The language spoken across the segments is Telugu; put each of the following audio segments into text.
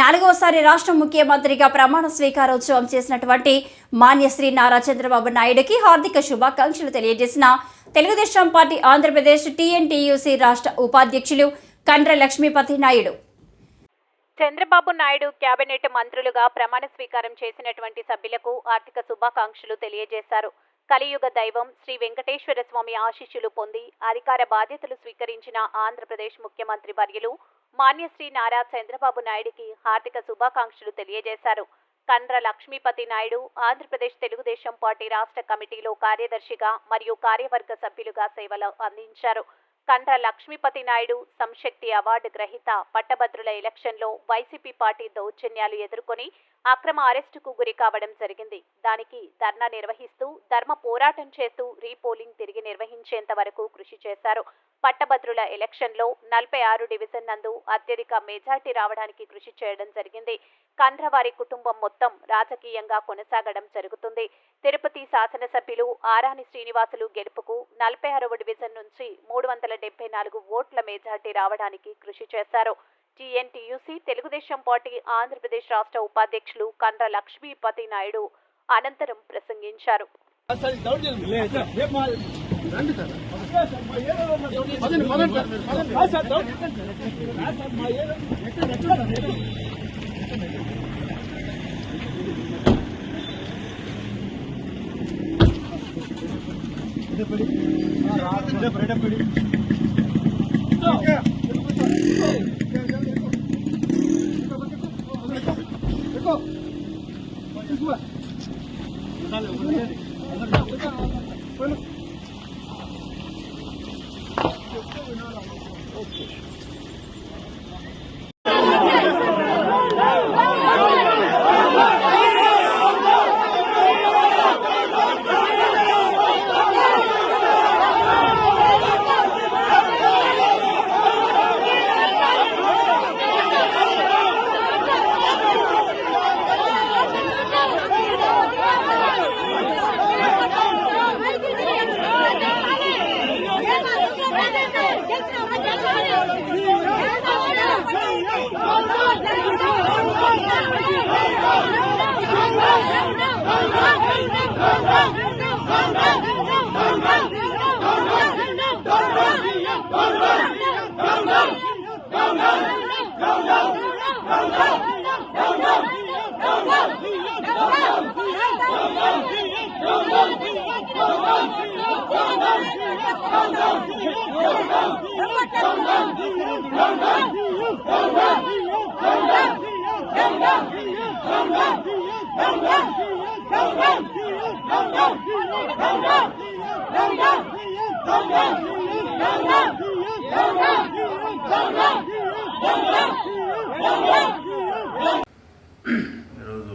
నాలుగవసారి రాష్ట్ర ముఖ్యమంత్రిగా ప్రమాణ స్వీకారోత్సవం చేసినటువంటి మాన్యశ్రీ నారా చంద్రబాబు నాయుడుకి హార్దిక శుభాకాంక్షలు తెలియజేసిన తెలుగుదేశం పార్టీ ఆంధ్రప్రదేశ్ టీఎన్టీయూసీ రాష్ట్ర ఉపాధ్యక్షులు కండ్ర లక్ష్మీపతి నాయుడు. చంద్రబాబు నాయుడు కేబినెట్ మంత్రులుగా ప్రమాణ స్వీకారం చేసినటువంటి సభ్యులకు ఆర్థిక శుభాకాంక్షలు తెలియజేశారు. కలియుగ దైవం శ్రీ వెంకటేశ్వర స్వామి ఆశీస్సులు పొంది అధికార బాధ్యతలు స్వీకరించిన ఆంధ్రప్రదేశ్ ముఖ్యమంత్రి వర్యులు మాన్యశ్రీ నారా చంద్రబాబు నాయుడికి హార్దిక శుభాకాంక్షలు తెలియజేశారు. కండ్ర లక్ష్మీపతి నాయుడు ఆంధ్రప్రదేశ్ తెలుగుదేశం పార్టీ రాష్ట్ర కమిటీలో కార్యదర్శిగా మరియు కార్యవర్గ సభ్యులుగా సేవలు అందించారు. కండ్ర లక్ష్మీపతి నాయుడు సంశక్తి అవార్డు గ్రహీత పట్టభద్రుల ఎలక్షన్లో వైసీపీ పార్టీ దౌర్జన్యాలు ఎదుర్కొని అక్రమ అరెస్టుకు గురి కావడం జరిగింది. దానికి ధర్నా నిర్వహిస్తూ ధర్మ పోరాటం చేస్తూ రీపోలింగ్ తిరిగి నిర్వహించేంత వరకు కృషి చేశారు. పట్టభద్రుల ఎలక్షన్లో నలభై ఆరు డివిజన్ నందు అత్యధిక మెజార్టీ రావడానికి కృషి చేయడం జరిగింది. కండ్రవారి కుటుంబం మొత్తం రాజకీయంగా కొనసాగడం జరుగుతుంది. తిరుపతి శాసనసభ్యులు ఆరాని శ్రీనివాసులు గెలుపుకు నలభై ఆరవ డివిజన్ నుంచి మూడు వందల డెబ్బై నాలుగు ఓట్ల మెజార్టీ రావడానికి కృషి చేశారు. టీఎన్టీయూసీ తెలుగుదేశం పార్టీ ఆంధ్రప్రదేశ్ రాష్ట్ర ఉపాధ్యక్షులు కండ్ర లక్ష్మీపతి నాయుడు అనంతరం ప్రసంగించారు. అసలు డౌట్ లేదు. లేదు. 你过来。你再来，我再来，我来，我来，回来。Come on! ఈరోజు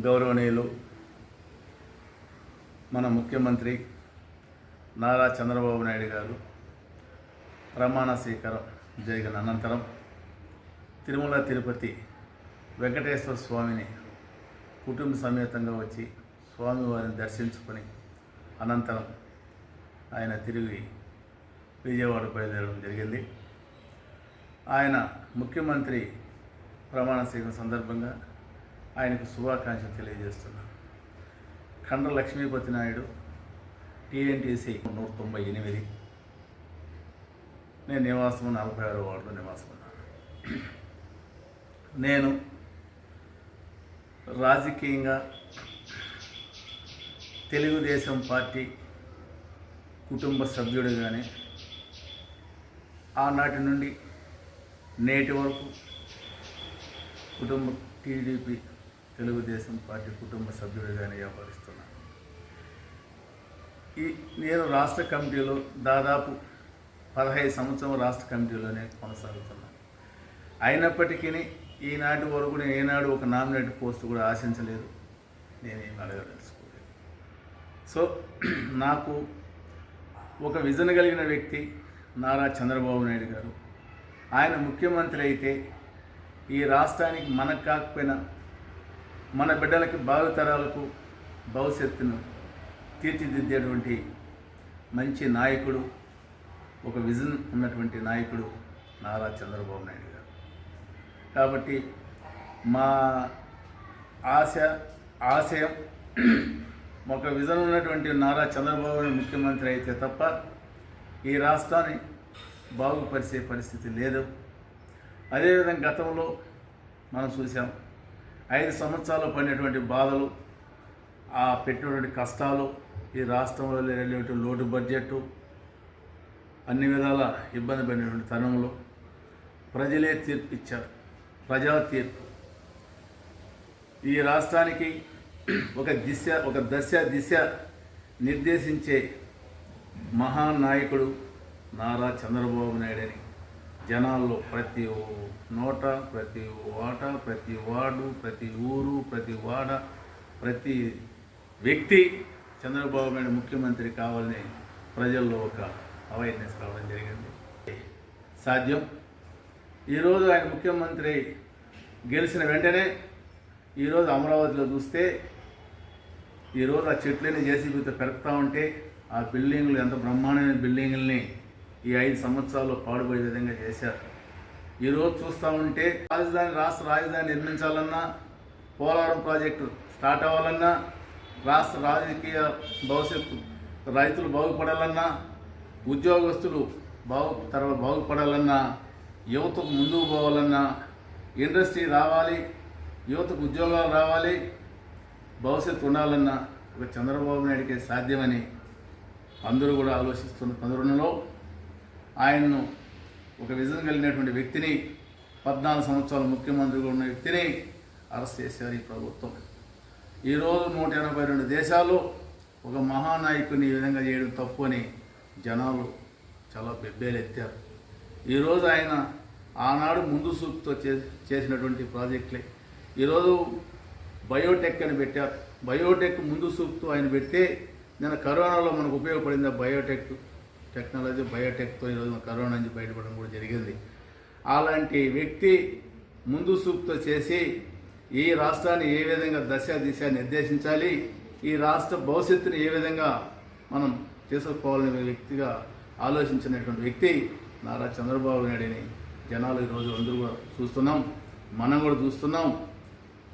గౌరవనీయులు మన ముఖ్యమంత్రి నారా చంద్రబాబు నాయుడు గారు ప్రమాణ స్వీకారం జరిగిన అనంతరం తిరుమల తిరుపతి వెంకటేశ్వర స్వామిని కుటుంబ సమేతంగా వచ్చి స్వామివారిని దర్శించుకొని అనంతరం ఆయన తిరిగి విజయవాడ బయలుదేరడం జరిగింది. ఆయన ముఖ్యమంత్రి ప్రమాణ స్వీకారం సందర్భంగా ఆయనకు శుభాకాంక్షలు తెలియజేస్తున్నాను కండ్ర లక్ష్మీపతి నాయుడు టీఎన్టీసీ నూట తొంభై ఎనిమిది. నేను నివాసం నలభై ఆరో వార్డులో నివాసం ఉన్నాను. నేను రాజకీయంగా తెలుగుదేశం పార్టీ కుటుంబ సభ్యుడిగానే ఆనాటి నుండి నేటి వరకు కుటుంబ టీడీపీ తెలుగుదేశం పార్టీ కుటుంబ సభ్యుడిగానే వ్యవహరిస్తున్నాను ఈ నేను రాష్ట్ర కమిటీలో దాదాపు పదహైదు సంవత్సరం రాష్ట్ర కమిటీలోనే కొనసాగుతున్నాను అయినప్పటికీ ఈనాటి వరకు నేను ఏనాడు ఒక నామినేట్ పోస్ట్ కూడా ఆశించలేదు. నేనేం అడగదలుచుకోలేదు సో నాకు ఒక విజన్ కలిగిన వ్యక్తి నారా చంద్రబాబు నాయుడు గారు ఆయన ముఖ్యమంత్రి అయితే ఈ రాష్ట్రానికి మనకు కాకపోయినా మన బిడ్డలకి భావితరాలకు భవిష్యత్తును తీర్చిదిద్దేటువంటి మంచి నాయకుడు ఒక విజన్ ఉన్నటువంటి నాయకుడు నారా చంద్రబాబు నాయుడు గారు. కాబట్టి మా ఆశ ఆశయం ఒక విజన్ ఉన్నటువంటి నారా చంద్రబాబు ముఖ్యమంత్రి అయితే తప్ప ఈ రాష్ట్రాన్ని బాగుపరిచే పరిస్థితి లేదు. అదేవిధంగా గతంలో మనం చూసాం ఐదు సంవత్సరాలు పడినటువంటి బాధలు ఆ పెట్టినటువంటి కష్టాలు ఈ రాష్ట్రంలో లేనటువంటి లోటు బడ్జెట్ అన్ని విధాల ఇబ్బంది పడినటువంటి తరుణంలో ప్రజలే తీర్పు ఇచ్చారు. ప్రజా తీర్పు. ఈ రాష్ట్రానికి ఒక దిశ ఒక దశ దిశ నిర్దేశించే మహానాయకుడు నారా చంద్రబాబు నాయుడు అని జనాల్లో ప్రతి నోట ప్రతి ఓట ప్రతి వార్డు ప్రతి ఊరు ప్రతి వాడ ప్రతి వ్యక్తి చంద్రబాబు నాయుడు ముఖ్యమంత్రి కావాలని ప్రజల్లో ఒక అవేర్నెస్ రావడం జరిగింది. సాధ్యం. ఈరోజు ఆయన ముఖ్యమంత్రి గెలిచిన వెంటనే ఈరోజు అమరావతిలో చూస్తే ఈరోజు ఆ చెట్లని జేసీబీతో పెరుగుతూ ఉంటే ఆ బిల్డింగ్లు ఎంత బ్రహ్మాండమైన బిల్డింగుల్ని ఈ ఐదు సంవత్సరాల్లో పాడుపోయే విధంగా చేశారు. ఈరోజు చూస్తూ ఉంటే రాజధాని రాష్ట్ర రాజధాని నిర్మించాలన్నా పోలవరం ప్రాజెక్టు స్టార్ట్ అవ్వాలన్నా రాష్ట్ర రాజకీయ భవిష్యత్తు రైతులు బాగుపడాలన్నా ఉద్యోగస్తులు బాగు తర్వాత బాగుపడాలన్నా యువతకు ముందుకు పోవాలన్నా ఇండస్ట్రీ రావాలి యువతకు ఉద్యోగాలు రావాలి భవిష్యత్తు ఉండాలన్నా ఒక చంద్రబాబు నాయుడికి సాధ్యమని అందరూ కూడా ఆలోచిస్తున్న తరుణంలో ఆయన్ను ఒక విజన్ కలిగినటువంటి వ్యక్తిని పద్నాలుగు సంవత్సరాలు ముఖ్యమంత్రిగా ఉన్న వ్యక్తిని అరెస్ట్ చేశారు ఈ ప్రభుత్వం. ఈరోజు నూట ఎనభై రెండు దేశాలు ఒక మహానాయకుని ఈ విధంగా చేయడం తప్పు అని జనాలు చాలా బెబ్బేలెత్తారు. ఈరోజు ఆయన ఆనాడు ముందు చూపుతో చే చేసినటువంటి ప్రాజెక్టులే. ఈరోజు బయోటెక్ అని పెట్టారు. బయోటెక్ ముందు చూపుతూ ఆయన పెడితే నేను కరోనాలో మనకు ఉపయోగపడింది ఆ బయోటెక్ టెక్నాలజీ బయోటెక్తో ఈరోజు మన కరోనా నుంచి బయటపడడం కూడా జరిగింది. అలాంటి వ్యక్తి ముందు చూపుతో చేసి ఈ రాష్ట్రాన్ని ఏ విధంగా దశ దిశ నిర్దేశించాలి ఈ రాష్ట్ర భవిష్యత్తుని ఏ విధంగా మనం చేసుకోవాలనే వ్యక్తిగా ఆలోచించినటువంటి వ్యక్తి నారా చంద్రబాబు నాయుడిని జనాలు ఈరోజు అందరూ కూడా చూస్తున్నాం మనం కూడా చూస్తున్నాం.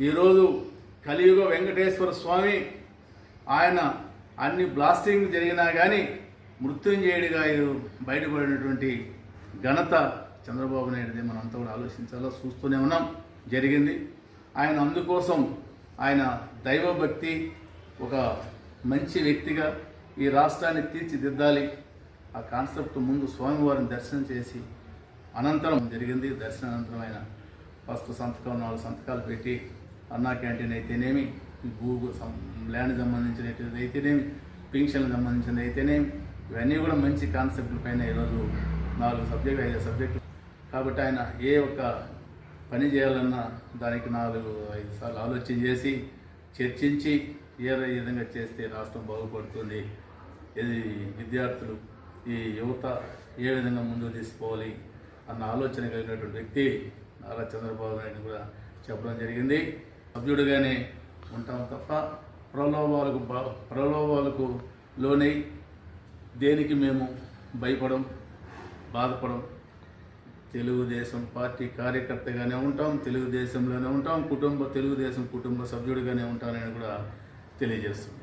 ఈరోజు కలియుగ వెంకటేశ్వర స్వామి ఆయన అన్ని బ్లాస్టింగ్ జరిగినా కానీ మృత్యుంజయుడిగా బయటపడినటువంటి ఘనత చంద్రబాబు నాయుడుది. మనం అంతా కూడా ఆలోచించాలో? చూస్తూనే ఉన్నాం. జరిగింది. ఆయన అందుకోసం ఆయన దైవభక్తి ఒక మంచి వ్యక్తిగా ఈ రాష్ట్రాన్ని తీర్చిదిద్దాలి. ఆ కాన్సెప్ట్ ముందు స్వామివారిని దర్శనం చేసి అనంతరం జరిగింది. దర్శనం అనంతరం ఆయన ఫస్ట్ సంతకం నాలుగు సంతకాలు పెట్టి అన్నా క్యాంటీన్ అయితేనేమి భూ ల్యాండ్ సంబంధించినది అయితేనేమి పింఛన్లకు సంబంధించినది అయితేనేమి ఇవన్నీ కూడా మంచి కాన్సెప్ట్ల పైన ఈరోజు నాలుగు సబ్జెక్టు ఐదు సబ్జెక్టులు కాబట్టి ఆయన ఏ ఒక్క పని చేయాలన్నా దానికి నాలుగు ఐదు సార్లు ఆలోచన చేసి చర్చించి ఏ విధంగా చేస్తే రాష్ట్రం బాగుపడుతుంది ఇది విద్యార్థులు ఈ యువత ఏ విధంగా ముందుకు తీసుకోవాలి అన్న ఆలోచన కలిగినటువంటి వ్యక్తి నారా చంద్రబాబు నాయుడు కూడా చెప్పడం జరిగింది. సభ్యుడిగానే ఉంటాం తప్ప ప్రలోభాలకు ప్రలోభాలకు లోనై దేనికి మేము భయపడం బాధపడం? తెలుగుదేశం పార్టీ కార్యకర్తగానే ఉంటాం తెలుగుదేశంలోనే ఉంటాం కుటుంబ తెలుగుదేశం కుటుంబ సభ్యుడిగానే ఉంటానని కూడా తెలియజేస్తున్నాం.